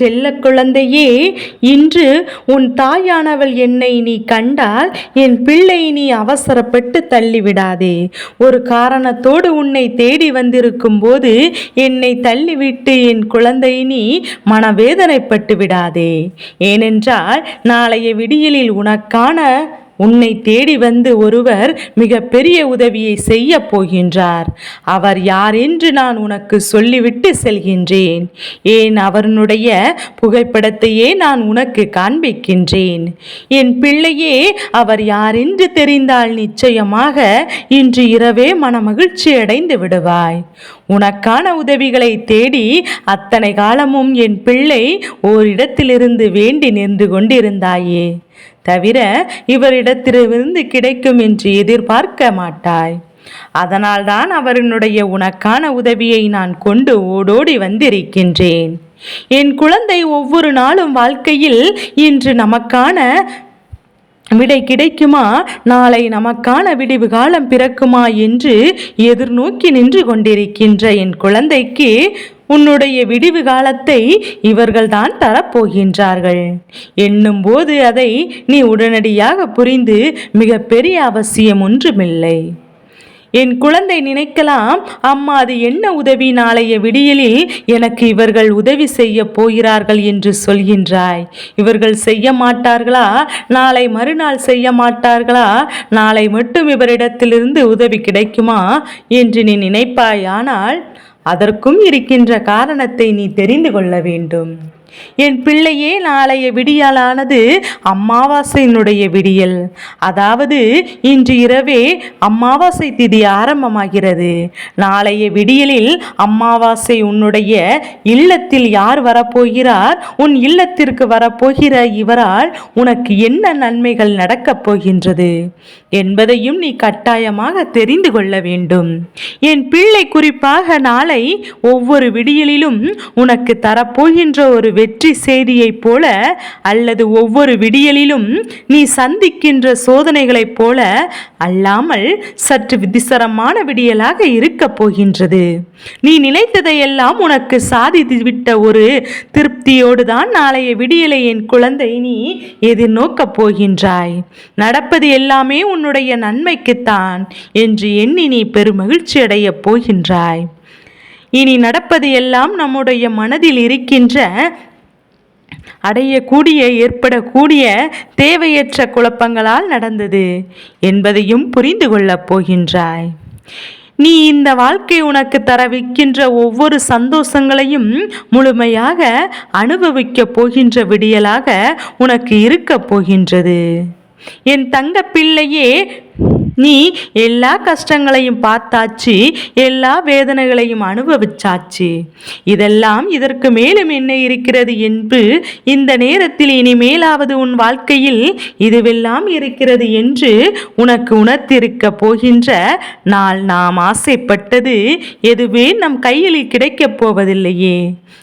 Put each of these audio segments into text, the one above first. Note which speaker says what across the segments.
Speaker 1: செல்ல குழந்தையே இன்று உன் தாயானவள் என்னை நீ கண்டால் என் பிள்ளை நீ அவசரப்பட்டு தள்ளிவிடாதே. ஒரு காரணத்தோடு உன்னை தேடி வந்திருக்கும் போது என்னை தள்ளிவிட்டு என் குழந்தை நீ மனவேதனைப்பட்டு விடாதே. ஏனென்றால் நாளைய விடியலில் உனக்கான உன்னை தேடி வந்து ஒருவர் மிக பெரிய உதவியை செய்ய போகின்றார். அவர் யார் என்று நான் உனக்கு சொல்லிவிட்டு செல்கின்றேன். ஏன் அவனுடைய புகைப்படத்தையே நான் உனக்கு காண்பிக்கின்றேன். என் பிள்ளையே அவர் யார் என்று தெரிந்தால் நிச்சயமாக இன்று இரவே மனமகிழ்ச்சி அடைந்து விடுவாய். உனக்கான உதவிகளை தேடி அத்தனை காலமும் என் பிள்ளை ஓரிடத்திலிருந்து வேண்டி நின்று கொண்டிருந்தாயே. தவிர இவரிடத்திலிருந்து கிடைக்கும் என்று எதிர்பார்க்க மாட்டாய். அதனால்தான் அவரினுடைய உனக்கான உதவியை நான் கொண்டு ஓடோடி வந்திருக்கின்றேன். என் குழந்தை ஒவ்வொரு நாளும் வாழ்க்கையில் இன்று நமக்கான விடை கிடைக்குமா? நாளை நமக்கான விடிவு காலம் பிறக்குமா என்று எதிர்நோக்கி நின்று கொண்டிருக்கின்ற என் குழந்தைக்கு உன்னுடைய விடிவு காலத்தை இவர்கள்தான் தரப்போகின்றார்கள். எண்ணும்போது அதை நீ உடனடியாக புரிந்து மிகப்பெரிய அவசியம் ஒன்றுமில்லை என் குழந்தை நினைக்கலாம் அம்மா அது என்ன உதவி நாளைய விடியலில் எனக்கு இவர்கள் உதவி செய்ய போகிறார்கள் என்று சொல்கின்றாய். இவர்கள் செய்ய மாட்டார்களா? நாளை மறுநாள் செய்ய மாட்டார்களா? நாளை மட்டும் இவரிடத்திலிருந்து உதவி கிடைக்குமா? என்று நீ நினைப்பாய் ஆனால் அதற்கும் இருக்கின்ற காரணத்தை நீ தெரிந்து கொள்ள வேண்டும். என் பிள்ளையே நாளைய விடியலானது அமாவாசையினுடைய விடியல். அதாவது இன்று இரவே அமாவாசை திதி ஆரம்பமாகிறது. நாளைய விடியலில் அமாவாசை உன்னுடைய இல்லத்தில் யார் வரப்போகிறார்? உன் இல்லத்திற்கு வரப்போகிற இவரால் உனக்கு என்ன நன்மைகள் நடக்கப் போகின்றது? என்பதையும் நீ கட்டாயமாக தெரிந்து கொள்ள வேண்டும். என் பிள்ளை குறிப்பாக நாளை ஒவ்வொரு விடியலிலும் உனக்கு தரப்போகின்ற ஒரு வெற்றி செய்தியைப் போல அல்லது ஒவ்வொரு விடியலிலும் நீ சந்திக்கின்ற சோதனைகளைப் போல அல்லாமல் சற்று விதிசரமான விடியலாக இருக்கப் போகின்றது. நீ நினைத்ததையெல்லாம் உனக்கு சாதித்து விட்ட ஒரு திருப்தியோடு தான் நாளைய விடியலை என் குழந்தை நீ எதிர்நோக்கப் போகின்றாய். நடப்பது எல்லாமே உன்னுடைய நன்மைக்குத்தான் என்று எண்ணி நீ பெருமகிழ்ச்சி அடையப் போகின்றாய். இனி நடப்பது எல்லாம் நம்முடைய மனதில் இருக்கின்ற அடையக்கூடிய ஏற்படக்கூடிய தேவையற்ற குழப்பங்களால் நடந்தது என்பதையும் புரிந்து கொள்ளப் போகின்றாய். நீ இந்த வாழ்க்கை உனக்கு தரவிக்கின்ற ஒவ்வொரு சந்தோஷங்களையும் முழுமையாக அனுபவிக்கப் போகின்ற விடியலாக உனக்கு இருக்கப் போகின்றது. என் தங்க பிள்ளையே நீ எல்லா கஷ்டங்களையும் பார்த்தாச்சு எல்லா வேதனைகளையும் அனுபவிச்சாச்சு. இதெல்லாம் இதற்கு மேலும் என்ன இருக்கிறது என்று இந்த நேரத்தில் இனிமேலாவது உன் வாழ்க்கையில் இதுவெல்லாம் இருக்கிறது என்று உனக்கு உணர்த்திருக்க போகின்ற நாள் நாம் ஆசைப்பட்டது எதுவே நம் கையில் கிடைக்கப் போவதில்லையே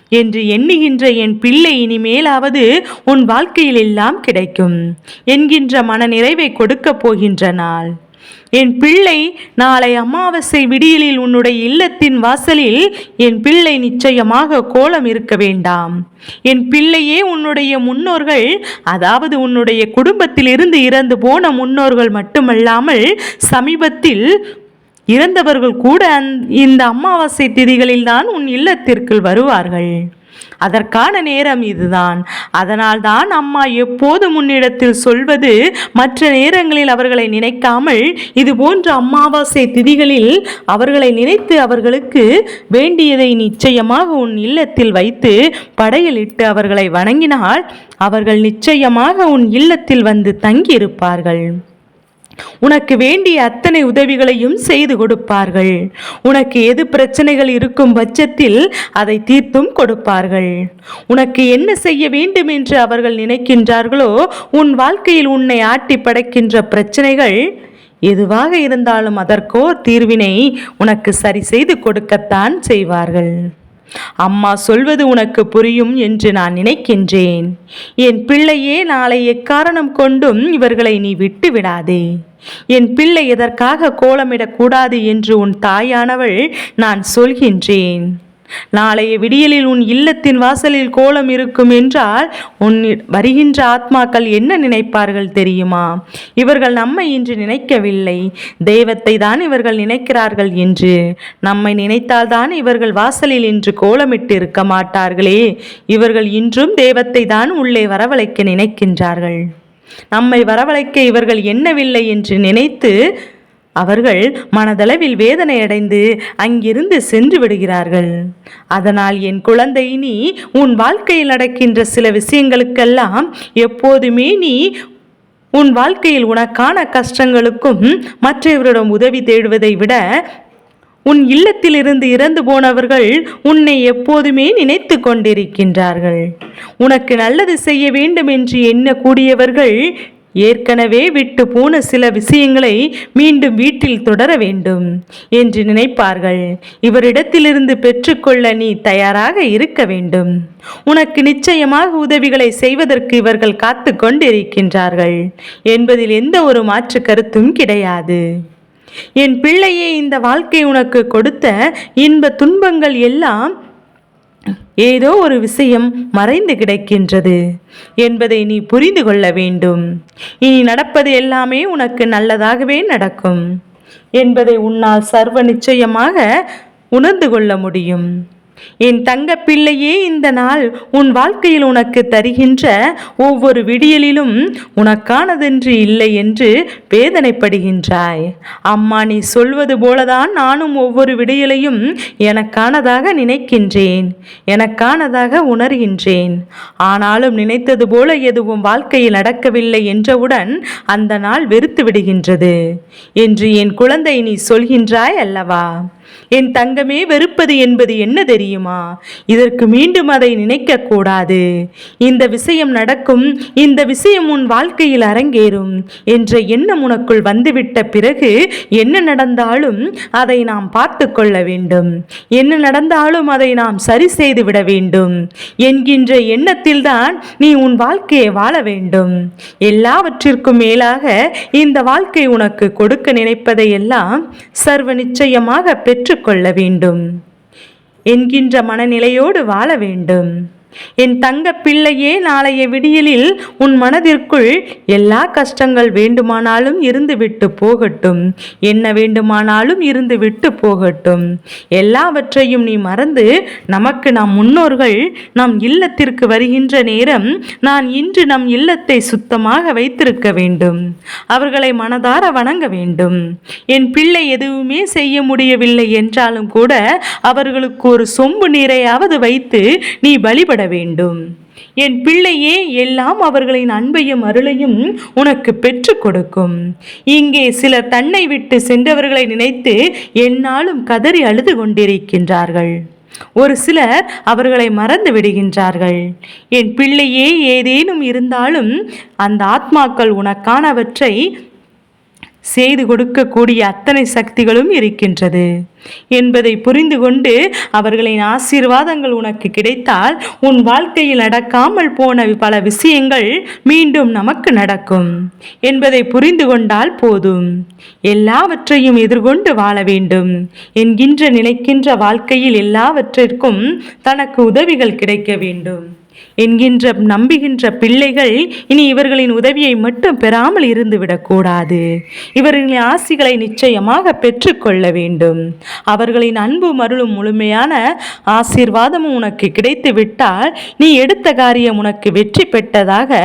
Speaker 1: என்று எண்ணுகின்ற என் பிள்ளை இனிமேலாவது உன் வாழ்க்கையில் எல்லாம் கிடைக்கும் என்கின்ற மன நிறைவை கொடுக்கப் போகின்ற நாள். என் பிள்ளை நாளை அமாவாசை விடியலில் உன்னுடைய இல்லத்தின் வாசலில் என் பிள்ளை நிச்சயமாக கோலம் இருக்க வேண்டாம். என் பிள்ளையே உன்னுடைய முன்னோர்கள் அதாவது உன்னுடைய குடும்பத்தில் இருந்து இறந்து போன முன்னோர்கள் மட்டுமல்லாமல் சமீபத்தில் இறந்தவர்கள் கூட இந்த அமாவாசை திதிகளில்தான் உன் இல்லத்திற்குள் வருவார்கள். அதற்கான நேரம் இதுதான். அதனால்தான் அம்மா எப்போதும் முன்னிடத்தில் சொல்வது மற்ற நேரங்களில் அவர்களை நினைக்காமல் இது போன்ற அமாவாசை திதிகளில் அவர்களை நினைத்து அவர்களுக்கு வேண்டியதை நிச்சயமாக உன் இல்லத்தில் வைத்து படையலிட்டு அவர்களை வணங்கினால் அவர்கள் நிச்சயமாக உன் இல்லத்தில் வந்து தங்கியிருப்பார்கள். உனக்கு வேண்டிய அத்தனை உதவிகளையும் செய்து கொடுப்பார்கள். உனக்கு எது பிரச்சனைகள் இருக்கும் பட்சத்தில் அதை தீர்த்தும் கொடுப்பார்கள். உனக்கு என்ன செய்ய வேண்டும் என்று அவர்கள் நினைக்கின்றார்களோ உன் வாழ்க்கையில் உன்னை ஆட்டி படைக்கின்ற பிரச்சனைகள் எதுவாக இருந்தாலும் அதற்கோ தீர்வினை உனக்கு சரி செய்து கொடுக்கத்தான் செய்வார்கள். அம்மா சொல்வது உனக்கு புரியும் என்று நான் நினைக்கின்றேன். என் பிள்ளையே நாளை எக்காரணம் கொண்டும் இவர்களை நீ விட்டு விடாதே. என் பிள்ளை எதற்காக கோலமிடக்கூடாது என்று உன் தாயானவள் நான் சொல்கின்றேன். நாளைய விடியலில் உன் இல்லத்தின் வாசலில் கோலம் இருக்கும் என்றால் உன் வருகின்ற ஆத்மாக்கள் என்ன நினைப்பார்கள் தெரியுமா? இவர்கள் நம்மை இன்று நினைக்கவில்லை. தெய்வத்தை தான் இவர்கள் நினைக்கிறார்கள் என்று. நம்மை நினைத்தால்தான் இவர்கள் வாசலில் இன்று கோலமிட்டு இருக்க மாட்டார்களே. இவர்கள் இன்றும் தெய்வத்தை தான் உள்ளே வரவழைக்க நினைக்கின்றார்கள். நம்மை வரவழைக்க இவர்கள் என்னவில்லை என்று நினைத்து அவர்கள் மனதளவில் வேதனையடைந்து அங்கிருந்து சென்று விடுகிறார்கள். அதனால் என் குழந்தை நீ உன் வாழ்க்கையில் நடக்கின்ற சில விஷயங்களுக்கெல்லாம் எப்போதுமே நீ உன் வாழ்க்கையில் உனக்கான கஷ்டங்களுக்கும் மற்றவரிடம் உதவி தேடுவதை விட உன் இல்லத்திலிருந்து இறந்து போனவர்கள் உன்னை எப்போதுமே நினைத்து கொண்டிருக்கின்றார்கள். உனக்கு நல்லது செய்ய வேண்டும் என்று எண்ணக்கூடியவர்கள் ஏற்கனவே விட்டு போன சில விஷயங்களை மீண்டும் வீட்டில் தொடர வேண்டும் என்று நினைப்பார்கள். இவரிடத்திலிருந்து பெற்றுக்கொள்ள நீ தயாராக இருக்க வேண்டும். உனக்கு நிச்சயமாக உதவிகளை செய்வதற்கு இவர்கள் காத்து கொண்டிருக்கின்றார்கள். என்பதில் எந்த ஒரு மாற்று கருத்தும் கிடையாது. என் பிள்ளையே இந்த வாழ்க்கை உனக்கு கொடுத்த இன்ப துன்பங்கள் எல்லாம் ஏதோ ஒரு விஷயம் மறைந்து கிடக்கின்றது என்பதை நீ புரிந்து கொள்ள வேண்டும். இனி நடப்பது எல்லாமே உனக்கு நல்லதாகவே நடக்கும் என்பதை உன்னால் சர்வ நிச்சயமாக உணர்ந்து கொள்ள முடியும். என் தங்க பிள்ளையே இந்த நாள் உன் வாழ்க்கையில் உனக்கு தருகின்ற ஒவ்வொரு விடியலிலும் உனக்கானதென்று இல்லை என்று வேதனைப்படுகின்றாய். அம்மா நீ சொல்வது போலதான் நானும் ஒவ்வொரு விடியலையும் எனக்கானதாக நினைக்கின்றேன் எனக்கானதாக உணர்கின்றேன். ஆனாலும் நினைத்தது போல எதுவும் வாழ்க்கையில் நடக்கவில்லை என்றவுடன் அந்த நாள் வெறுத்து விடுகின்றது என்று என் குழந்தை நீ சொல்கின்றாய் அல்லவா? என் தங்கமே வெறுப்பது என்பது என்ன தெரியுமா? இதற்கு மீண்டும் அதை நினைக்க கூடாது இந்த விஷயம் நடக்கும் இந்த விஷயம் உன் வாழ்க்கையில் அரங்கேறும் என்ற எண்ணம் உனக்குள் வந்துவிட்ட பிறகு என்ன நடந்தாலும் அதை நாம் பார்த்து கொள்ள வேண்டும். என்ன நடந்தாலும் அதை நாம் சரி செய்து விட வேண்டும். என்கின்ற எண்ணத்தில்தான் நீ உன் வாழ்க்கையை வாழ வேண்டும். எல்லாவற்றிற்கும் மேலாக இந்த வாழ்க்கை உனக்கு கொடுக்க நினைப்பதை எல்லாம் சர்வ நிச்சயமாக பெற்றுக்கொள்ள வேண்டும். என்கின்ற மனநிலையோடு வாழ வேண்டும். என் தங்க பிள்ளையே நாளைய விடியலில் உன் மனதிற்குள் எல்லா கஷ்டங்கள் வேண்டுமானாலும் இருந்துவிட்டு போகட்டும். என்ன வேண்டுமானாலும் இருந்து விட்டு போகட்டும். எல்லாவற்றையும் நீ மறந்து நமக்கு நம் முன்னோர்கள் நம் இல்லத்திற்கு வருகின்ற நேரம் நான் இன்று நம் இல்லத்தை சுத்தமாக வைத்திருக்க வேண்டும். அவர்களை மனதார வணங்க வேண்டும். என் பிள்ளை எதுவுமே செய்ய முடியவில்லை என்றாலும் கூட அவர்களுக்கு ஒரு சொம்பு நீரையாவது வைத்து நீ வழிபட வேண்டும். என் பிள்ளையே எல்லாம் அவர்களின் அன்பையும் அருளையும் உனக்கு பெற்றுக் கொடுக்கும். இங்கே சிலர் தன்னை விட்டு சென்றவர்களை நினைத்து என்னாலும் கதறி அழுது கொண்டிருக்கின்றார்கள். ஒரு சிலர் அவர்களை மறந்து விடுகின்றார்கள். என் பிள்ளையே ஏதேனும் இருந்தாலும் அந்த ஆத்மாக்கள் உனக்கானவற்றை செய்து கொடுக்கக்கூடிய அத்தனை சக்திகளும் இருக்கின்றது. என்பதை புரிந்து கொண்டு அவர்களின் ஆசீர்வாதங்கள் உனக்கு கிடைத்தால் உன் வாழ்க்கையில் நடக்காமல் போன பல விஷயங்கள் மீண்டும் நமக்கு நடக்கும். என்பதை புரிந்து கொண்டால் போதும். எல்லாவற்றையும் எதிர்கொண்டு வாழ வேண்டும். என்கின்ற நினைக்கின்ற வாழ்க்கையில் எல்லாவற்றிற்கும் தனக்கு உதவிகள் கிடைக்க வேண்டும். என்கின்ற நம்புகின்ற பிள்ளைகள் இனி இவர்களின் உதவியை மட்டும் பெறாமல் இருந்துவிடக்கூடாது இவர்களின் ஆசிகளை நிச்சயமாக பெற்றுக்கொள்ள வேண்டும். அவர்களின் அன்பு மருளும் முழுமையான ஆசீர்வாதமும் உனக்கு கிடைத்து விட்டால் நீ எடுத்த காரியம் உனக்கு வெற்றி பெற்றதாக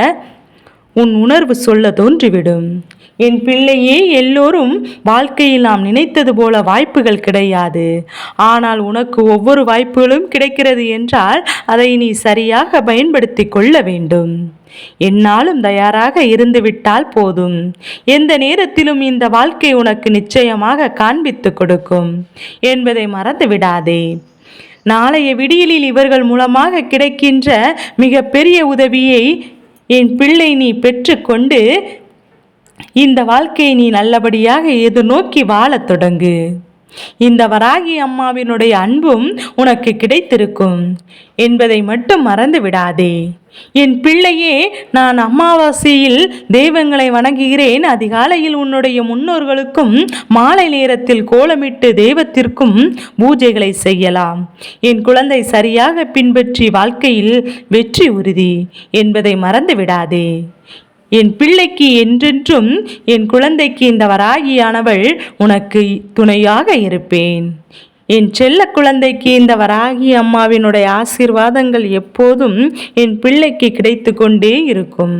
Speaker 1: உன் உணர்வு சொல்ல தோன்றிவிடும். என் பிள்ளையே எல்லோரும் வாழ்க்கையில் நாம் நினைத்தது போல வாய்ப்புகள் கிடையாது. ஆனால் உனக்கு ஒவ்வொரு வாய்ப்புகளும் கிடைக்கிறது என்றால் அதை நீ சரியாக பயன்படுத்தி கொள்ள வேண்டும். என்னாலும் தயாராக இருந்துவிட்டால் போதும். எந்த நேரத்திலும் இந்த வாழ்க்கை உனக்கு நிச்சயமாக காண்பித்து கொடுக்கும் என்பதை மறந்து விடாதே நாளைய விடியலில் இவர்கள் மூலமாக கிடைக்கின்ற மிகப்பெரிய உதவியை என் பிள்ளை நீ பெற்றுக்கொண்டு இந்த வாழ்க்கையை நீ நல்லபடியாக எதிர்நோக்கி வாழத் தொடங்கு. இந்த வராகி அம்மாவினுடைய அன்பும் உனக்கு கிடைத்திருக்கும். என்பதை மட்டும் மறந்து விடாதே. என் பிள்ளையே நான் அமாவாசையில் தெய்வங்களை வணங்குகிறேன். அதிகாலையில் உன்னுடைய முன்னோர்களுக்கும் மாலை நேரத்தில் கோலமிட்டு தெய்வத்திற்கும் பூஜைகளை செய்யலாம். என் குழந்தை சரியாக பின்பற்றி வாழ்க்கையில் வெற்றி உறுதி என்பதை மறந்து விடாதே. என் பிள்ளைக்கு என்றென்றும் என் குழந்தைக்கு இந்த வராகியானவள் உனக்கு துணையாக இருப்பேன். என் செல்ல குழந்தைக்கு இந்த வராகி அம்மாவினுடைய ஆசீர்வாதங்கள் எப்போதும் என் பிள்ளைக்கு கிடைத்து கொண்டே இருக்கும்.